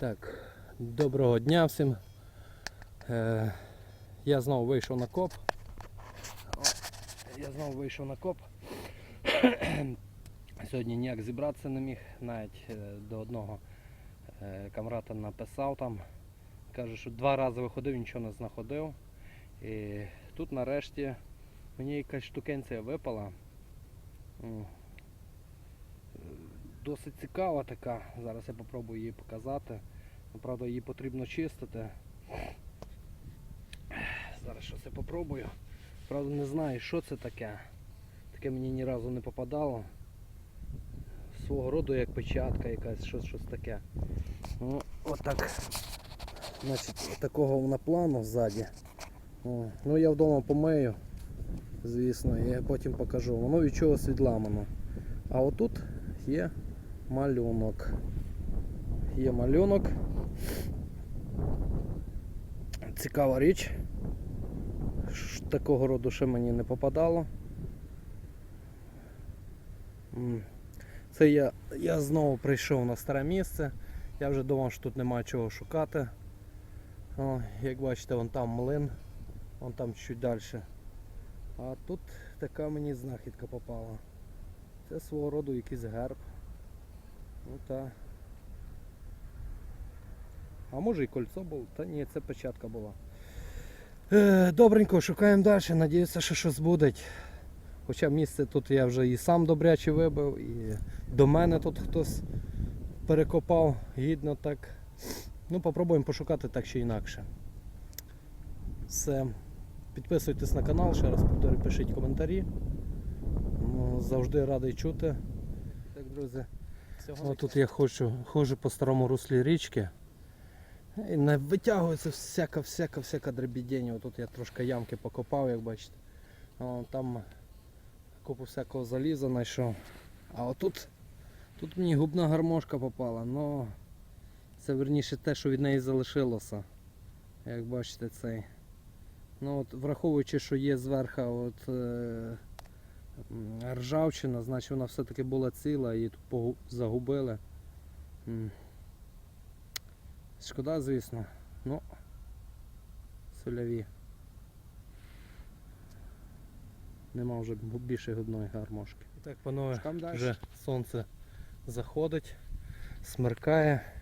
Так, доброго дня всім. Е, я знову вийшов на коп. Я знову вийшов на коп. Сьогодні ніяк зібратися не міг, навіть е, до одного е, камрата написав там. Каже, що два рази виходив, нічого не знаходив. І тут нарешті мені якась штукенція випала. Досить цікава така. Зараз я попробую її показати. Ну, Правда, її потрібно чистити. Зараз щось я попробую. Правда, не знаю, що це таке. Таке мені ні разу не попадало. Свого роду як печатка якась, щось, щось таке. Ну, отак. Значить, такого вона плану ззаді. Ну я вдома помию, звісно, я потім покажу. Воно від чогось відламано. А отут є малюнок. Є малюнок. Цікава річ. Такого роду ще мені не попадало. Це я, я знову прийшов на старе місце. Я вже думав, що тут немає чого шукати. О, як бачите, вон там млин, вон там чуть далі. А тут така мені знахідка попала. Це свого роду якийсь герб. Ну та. А може і кольцо було? Та ні, це печатка була. Е, добренько, шукаємо далі. Надіюся, що щось буде. Хоча місце тут я вже і сам добряче вибив, і до мене тут хтось перекопав гідно так. Ну, попробуємо пошукати так чи інакше. Все. Підписуйтесь на канал, ще раз повторюю, пишіть коментарі. Ну, завжди радий чути. Так, друзі. О, тут я хочу, ходжу по старому руслі річки. І не витягується всяка, всяка, всяка дребідень. Тут я трошки ямки покопав, як бачите. О, там купу всякого заліза знайшов. А отут тут мені губна гармошка попала, но це верніше те, що від неї залишилося. Як бачите, цей. Ну от Враховуючи, що є зверху от, е, ржавчина, значить вона все-таки була ціла, її тут загубили. Шкода, звісно. Ну, соляві. Нема вже більше одної гармошки. І так, панове, вже сонце заходить, смеркає.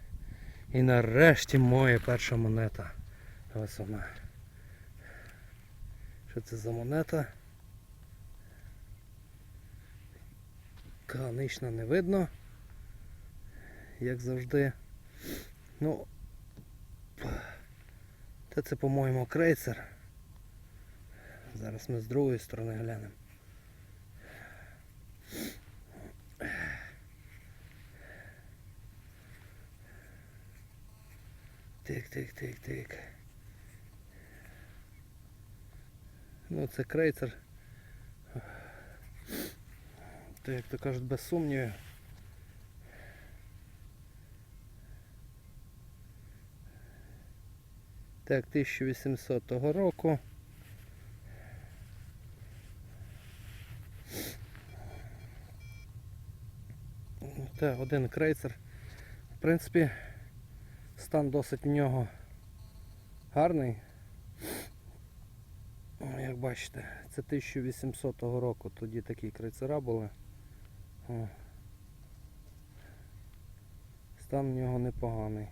І нарешті моя перша монета. Ось вона. Що це за монета? Канично не видно. Як завжди. Ну. Та це, по-моєму, крейсер. Зараз ми з другої сторони глянемо. Тик, тик, тик, тик. Ну, це крейсер. То, як то кажуть, без сумнівів. Так, 1800 року. Так, один крейсер. В принципі, стан досить в нього гарний. Як бачите, це 1800 року, тоді такі крейсера були. О. Стан в нього непоганий.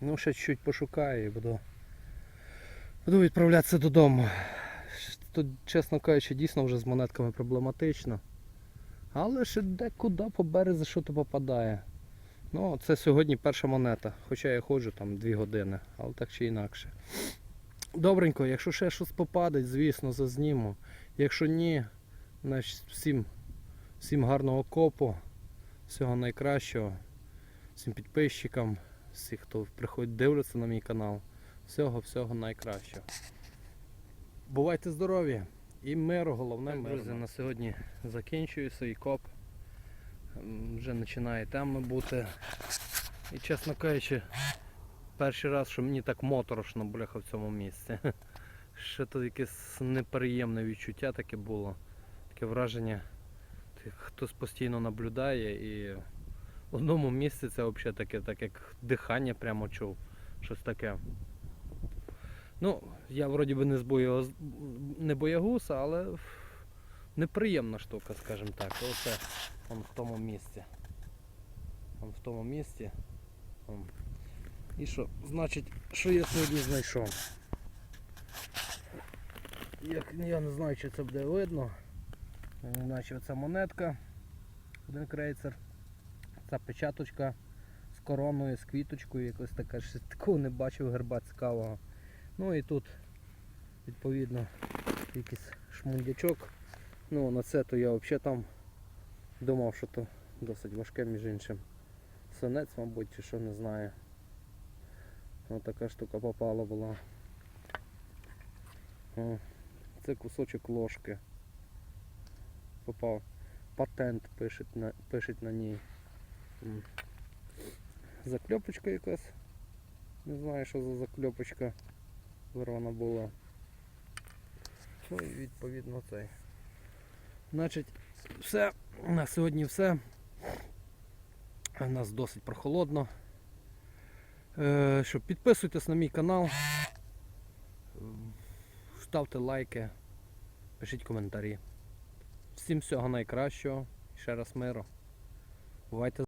Ну, ще чуть пошукаю і буду, буду відправлятися додому. Тут, чесно кажучи, дійсно вже з монетками проблематично. Але ще декуди по березі що то попадає. Ну, це сьогодні перша монета. Хоча я ходжу там 2 години, але так чи інакше. Добренько, якщо ще щось попаде, звісно, зазніму. Якщо ні, всім, всім гарного копу, всього найкращого, всім підписчикам, всіх, хто приходить дивляться на мій канал. Всього-всього найкращого. Бувайте здорові і миру, головне Так, миру. друзі, на сьогодні закінчую свій коп. Вже починає темно бути. І чесно кажучи, перший раз, що мені так моторошно бляха в цьому місці. Ще тут якесь неприємне відчуття таке було. Таке враження, хтось постійно наблюдає і в одному місці це взагалі таке, так як дихання прямо чув. Щось таке. Ну, я вроді би не з боя, не боягуса, але неприємна штука, скажімо так. Оце он в тому місці. Он в тому місці. Он. І що? Значить, що я сьогодні знайшов? Як, я не знаю, чи це буде видно. Е, Значить, оця монетка, один крейцер. Ця печаточка з короною, з квіточкою, якось така щось такого не бачив герба цікавого. Ну і тут, відповідно, якийсь шмундячок. Ну, на це то я взагалі там думав, що то досить важке, між іншим. Синець, мабуть, чи що не знаю. Ось така штука попала була. О, це кусочок ложки. Попав. Патент пишуть на, пишуть на ній. Закльопочка якась. Не знаю, що за закльопочка вирвана була. Ну і відповідно цей. Значить, все. На сьогодні все. У нас досить прохолодно. Е, що, підписуйтесь на мій канал. Ставте лайки, пишіть коментарі. Всім всього найкращого. Ще раз миру. Бувайте